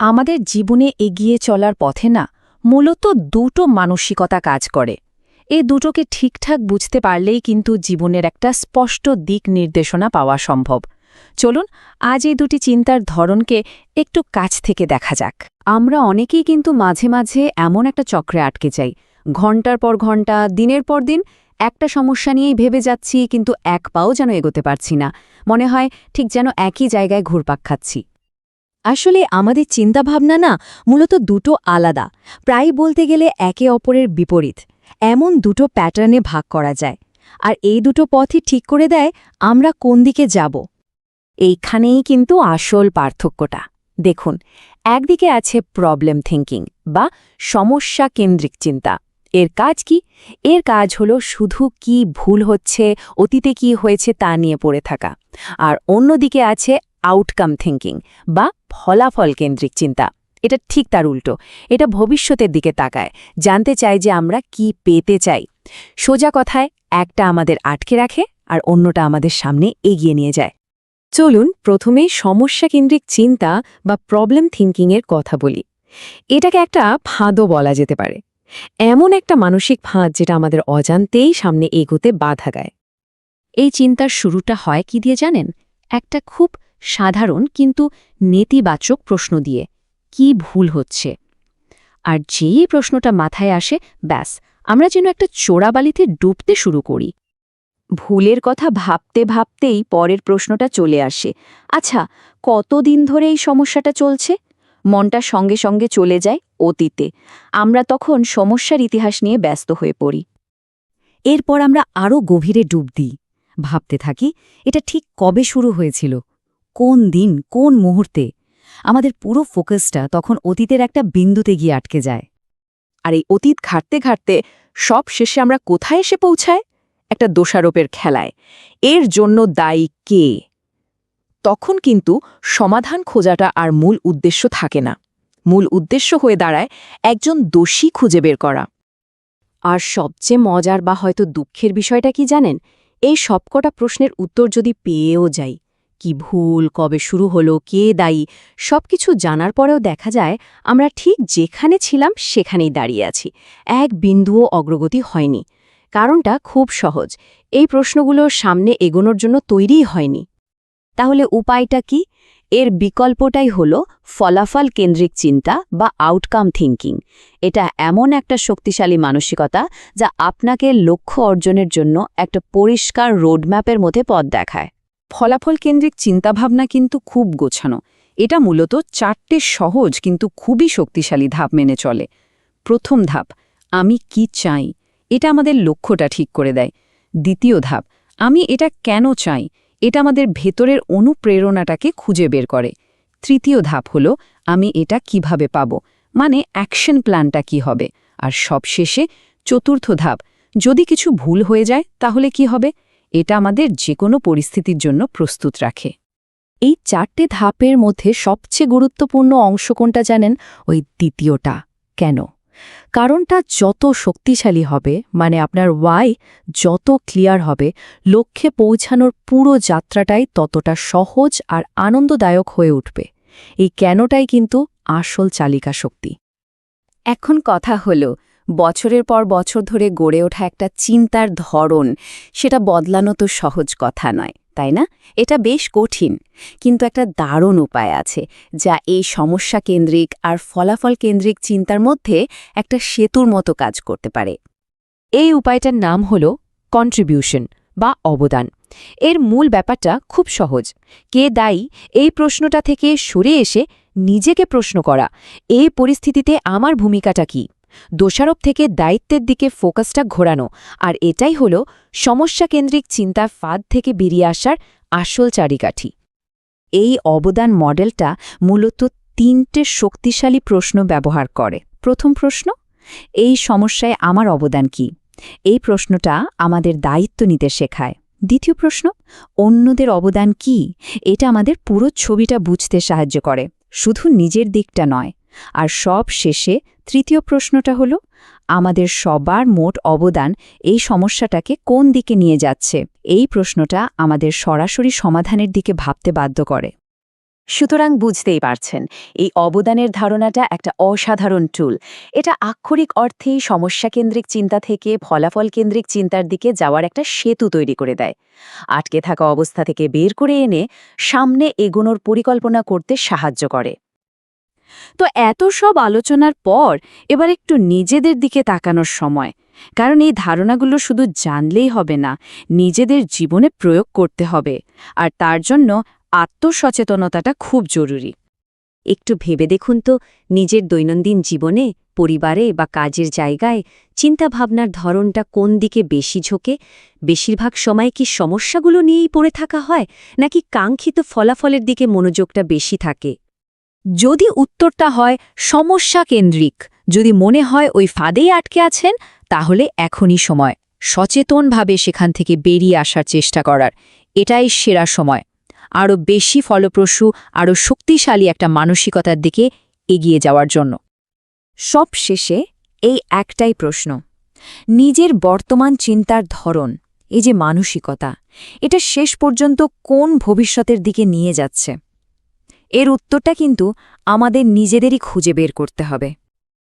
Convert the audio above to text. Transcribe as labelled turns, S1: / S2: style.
S1: আমাদের জীবনে এগিয়ে চলার পথে না মূলত দুটো মানসিকতা কাজ করে। এ দুটোকে ঠিকঠাক বুঝতে পারলেই কিন্তু জীবনের একটা স্পষ্ট দিক নির্দেশনা পাওয়া সম্ভব। চলুন, আজ এই দুটি চিন্তার ধরনকে একটু কাছ থেকে দেখা যাক।
S2: আমরা অনেকেই কিন্তু মাঝে মাঝে এমন একটা চক্রে আটকে যাই। ঘণ্টার পর ঘণ্টা, দিনের পর দিন একটা সমস্যা নিয়েই ভেবে যাচ্ছি কিন্তু এক পাও যেন এগোতে পারছি না। মনে হয় ঠিক যেন একই জায়গায় ঘুরপাক খাচ্ছি। আসলে আমাদের চিন্তাভাবনা না মূলত দুটো আলাদা। প্রায় বলতে গেলে একে অপরের বিপরীত। এমন দুটো প্যাটার্নে ভাগ করা যায়। আর এই দুটো পথই ঠিক করে দেয় আমরা কোন দিকে যাব।
S1: এইখানেই কিন্তু আসল পার্থক্যটা। দেখুন, একদিকে আছে প্রবলেম থিঙ্কিং বা সমস্যা কেন্দ্রিক চিন্তা। এর কাজ কি? এর কাজ হলো শুধু কি ভুল হচ্ছে, অতীতে কি হয়েছে তা নিয়ে পড়ে থাকা। আর অন্যদিকে আছে আউটকাম থিঙ্কিং বা ফলাফল কেন্দ্রিক চিন্তা। এটা ঠিক তার উল্টো। এটা ভবিষ্যতের দিকে তাকায়। জানতে চায় যে আমরা কি পেতে চাই। সোজা কথায়, একটা আমাদের আটকে রাখে আর অন্যটা আমাদের সামনে এগিয়ে নিয়ে যায়। চলুন প্রথমে সমস্যা কেন্দ্রিক চিন্তা বা প্রবলেম থিঙ্কিংয়ের কথা বলি। এটাকে একটা ফাঁদও বলা যেতে পারে। এমন একটা মানসিক ফাঁদ যেটা আমাদের অজান্তেই সামনে এগোতে বাধা গায় এই চিন্তার শুরুটা হয় কি দিয়ে জানেন? একটা খুব সাধারণ কিন্তু নেতিবাচক প্রশ্ন দিয়ে। কি ভুল হচ্ছে? আর যেই প্রশ্নটা মাথায় আসে, ব্যাস, আমরা যেন একটা চোরাবালিতে ডুবতে শুরু করি।
S2: ভুলের কথা ভাবতে ভাবতেই পরের প্রশ্নটা চলে আসে। আচ্ছা কতদিন ধরে এই সমস্যাটা চলছে? মনটা সঙ্গে সঙ্গে চলে যায় অতীতে। আমরা তখন সমস্যার ইতিহাস নিয়ে ব্যস্ত হয়ে পড়ি। এরপর আমরা আরও গভীরে ডুব দিই। ভাবতে থাকি, এটা ঠিক কবে শুরু হয়েছিল? কোন দিন, কোন মুহূর্তে আমাদের পুরো ফোকাসটা তখন অতীতের একটা বিন্দুতে গিয়ে আটকে যায়।
S1: আর এই অতীত ঘাটতে ঘাটতে সব শেষে আমরা কোথায় এসে পৌঁছায় একটা দোষারোপের খেলায়। এর জন্য দায়ী কে? তখন কিন্তু সমাধান খোঁজাটা আর মূল উদ্দেশ্য থাকে না। মূল উদ্দেশ্য হয়ে দাঁড়ায় একজন দোষী খুঁজে বের করা।
S2: আর সবচেয়ে মজার বা হয়তো দুঃখের বিষয়টা কি জানেন? এই সবকটা প্রশ্নের উত্তর যদি পেয়েও যাই কি ভুল, কবে শুরু হলো, কে দায়ী, সবকিছু জানার পরেও দেখা যায় আমরা ঠিক যেখানে ছিলাম সেখানেই দাঁড়িয়ে আছি। এক বিন্দুও অগ্রগতি হয়নি। কারণটা খুব সহজ। এই প্রশ্নগুলো সামনে এগোনোর জন্য তৈরিই হয়নি। তাহলে উপায়টা কি? এর বিকল্পটাই হল ফলাফল কেন্দ্রিক চিন্তা বা আউটকাম থিঙ্কিং এটা এমন একটা শক্তিশালী মানসিকতা যা আপনাকে লক্ষ্য অর্জনের জন্য একটা পরিষ্কার রোডম্যাপের মধ্যে পথ দেখায়।
S1: ফলাফল কেন্দ্রিক চিন্তাভাবনা কিন্তু খুব গোছানো। এটা মূলত চারটে সহজ কিন্তু খুবই শক্তিশালী ধাপ মেনে চলে। প্রথম ধাপ, আমি কি চাই? এটা আমাদের লক্ষ্যটা ঠিক করে দেয়। দ্বিতীয় ধাপ, আমি এটা কেন চাই? এটা আমাদের ভেতরের অনুপ্রেরণাটাকে খুঁজে বের করে। তৃতীয় ধাপ হলো, আমি এটা কীভাবে পাব? মানে অ্যাকশন প্ল্যানটা কি হবে? আর সবশেষে চতুর্থ ধাপ, যদি কিছু ভুল হয়ে যায়, তাহলে কি হবে? এটা আমাদের যে কোনো পরিস্থিতির জন্য প্রস্তুত রাখে।
S2: এই চারটে ধাপের মধ্যে সবচেয়ে গুরুত্বপূর্ণ অংশ কোনটা জানেন? ওই দ্বিতীয়টা। কেন? কারণটা যত শক্তিশালী হবে মানে আপনার ওয়াই যত ক্লিয়ার হবে, লক্ষ্যে পৌঁছানোর পুরো যাত্রাটাই ততটা সহজ আর আনন্দদায়ক হয়ে উঠবে। এই কেনটাই কিন্তু আসল চালিকা শক্তি এখন কথা হলো বছরের পর বছর ধরে গড়ে ওঠা একটা চিন্তার ধরন, সেটা বদলানো তো সহজ কথা নয়, তাই না? এটা বেশ কঠিন, কিন্তু একটা দারুণ উপায় আছে, যা এই সমস্যা কেন্দ্রিক আর ফলাফল কেন্দ্রিক চিন্তার মধ্যে একটা সেতুর মতো কাজ করতে পারে। এই উপায়টার নাম হল কন্ট্রিবিউশন বা অবদান। এর মূল ব্যাপারটা খুব সহজ, কে দায়ী এই প্রশ্নটা থেকে সরে এসে নিজেকে প্রশ্ন করা, এই পরিস্থিতিতে আমার ভূমিকাটা কি? দোষারোপ থেকে দায়িত্বের দিকে ফোকাসটা ঘোরানো, আর এটাই হল সমস্যা কেন্দ্রিক চিন্তার ফাঁদ থেকে বেরিয়ে আসার আসল চারিকাঠি। এই অবদান মডেলটা মূলত তিনটে শক্তিশালী প্রশ্ন ব্যবহার করে। প্রথম প্রশ্ন, এই সমস্যায় আমার অবদান কি? এই প্রশ্নটা আমাদের দায়িত্ব নিতে শেখায়। দ্বিতীয় প্রশ্ন, অন্যদের অবদান কি? এটা আমাদের পুরো ছবিটা বুঝতে সাহায্য করে। শুধু নিজের দিকটা নয় আর সব শেষে তৃতীয় প্রশ্নটা হল, আমাদের সবার মোট অবদান এই সমস্যাটাকে কোন দিকে নিয়ে যাচ্ছে? এই প্রশ্নটা আমাদের সরাসরি সমাধানের দিকে ভাবতে বাধ্য করে।
S1: সুতরাং বুঝতেই পারছেন, এই অবদানের ধারণাটা একটা অসাধারণ টুল এটা আক্ষরিক অর্থেই সমস্যাকেন্দ্রিক চিন্তা থেকে ফলাফল কেন্দ্রিক চিন্তার দিকে যাওয়ার একটা সেতু তৈরি করে দেয়। আটকে থাকা অবস্থা থেকে বের করে এনে সামনে এগোনোর পরিকল্পনা করতে সাহায্য করে। তো এত সব আলোচনার পর এবার একটু নিজেদের দিকে তাকানোর সময়। কারণ এই ধারণাগুলো শুধু জানলেই হবে না, নিজেদের জীবনে প্রয়োগ করতে হবে। আর তার জন্য আত্মসচেতনতাটা খুব জরুরি। একটু ভেবে দেখুন তো, নিজের দৈনন্দিন জীবনে, পরিবারে বা কাজের জায়গায় চিন্তাভাবনার ধরনটা কোন দিকে বেশি ঝোঁকে? বেশিরভাগ সময় কি সমস্যাগুলো নিয়েই পড়ে থাকা হয়? নাকি কাঙ্ক্ষিত ফলাফলের দিকে মনোযোগটা বেশি থাকে? যদি উত্তরটা হয় সমস্যা কেন্দ্রিক, যদি মনে হয় ওই ফাঁদেই আটকে আছেন, তাহলে এখনই সময়। সচেতনভাবে সেখান থেকে বেরিয়ে আসার চেষ্টা করার। এটাই সেরা সময়। আরও বেশি ফলপ্রসূ, আরও শক্তিশালী একটা মানসিকতার দিকে এগিয়ে যাওয়ার জন্য। সব শেষে এই একটাই প্রশ্ন। নিজের বর্তমান চিন্তার ধরন, এই যে মানসিকতা, এটা শেষ পর্যন্ত কোন ভবিষ্যতের দিকে নিয়ে যাচ্ছে? এর উত্তরটা কিন্তু আমাদের নিজেদেরই খুঁজে বের করতে হবে।